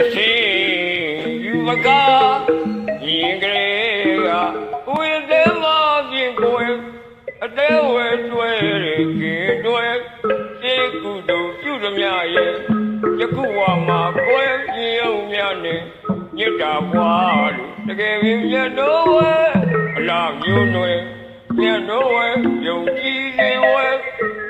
အရှင်ယူမကရင်ကလေးကဝိသေမပြင်ကိုယ်အတဲဝဲတွဲရခင်တွဲစေကုတုပြုသမျှရဲ့ယခုဝမှာကိုယ်ပြင်အောင်များနဲ့ညစ်တာပွားလို့တကယ်ရင်မြတ်တော်ဝဲအလားမျိုးနွယ်မြတ်တော်ဝဲယုံကြည်နေဝဲ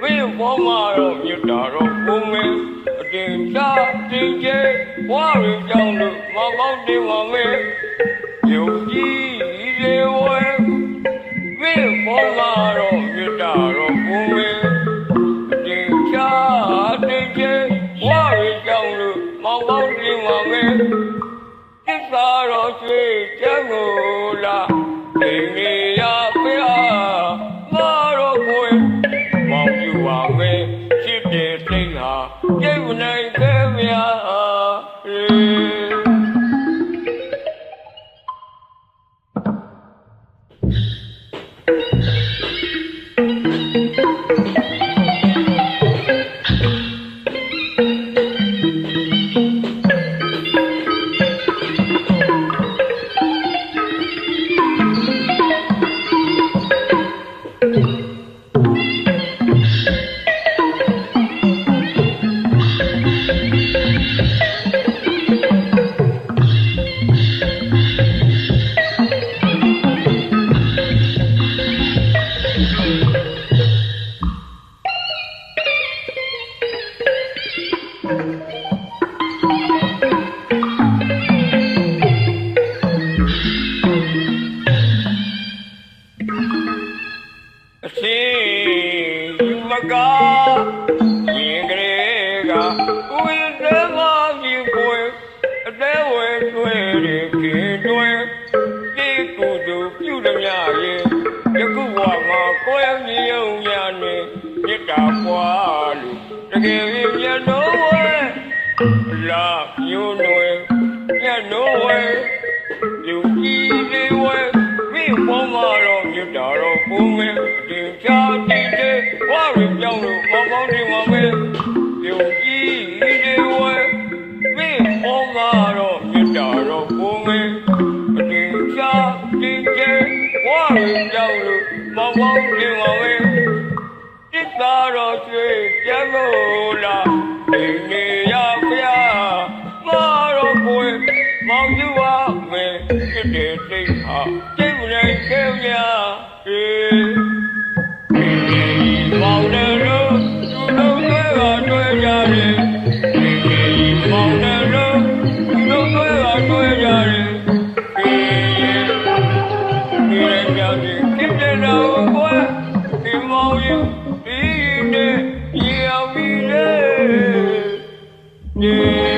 မင်းဘောမှာတော့မြတ်တာတော့ဘုံမင်းအ တင်သာတင်ကျဲဘွားရကြောင်းလို့မောင်ကောင်းတင်ပါမယ်ယုံကြည်နေဝဲမင်းဘောမှာတော့မြတ်တာတော့ဘုံမင်းအတင်သာတင်ကျဲဘွားရကြောင်းလို့မောင်ကောင်းတင်ပါမယ်သစ္စာတော်ရွှေချမ်းကို အရှင်ယူမကရင်ကလေးကဝိသမပြေကိုယ်အတဲဝဲတွဲရခင်တွဲဒီကုတုပြုသည်များရဲ့ယခုဘဝမှာကိုယ်မြေုံညာနဲ့မြတ်တာပွားလို့တကယ်ရင်မြတ်တော်ဝဲလာမျိုးနွယ်မြတ်တော်ဝဲယူကြ ည်လေးဝဲမိဘောမာတော့မြတ်တာတော့ဘုံမဲတင်ချာတိတဲ့ဝါရပြောင်းလို့မောင်ပေါင်းနေမှာမဲယူကြည်လေးဝဲမိဘောမာတော့မြတ်တာတော့ဘုံမဲတင်ချာတိတဲ့ဝါရပြောင်းလို့မောင်ပေါင်းနေမှာမဲတစ်သာတော်ကျွေးကျမ်းကိုလာဒီနေရဖျားမာတော့ကိုယ်မောင်ယူပါမယ်ဖြစ်တဲ့ Yeah.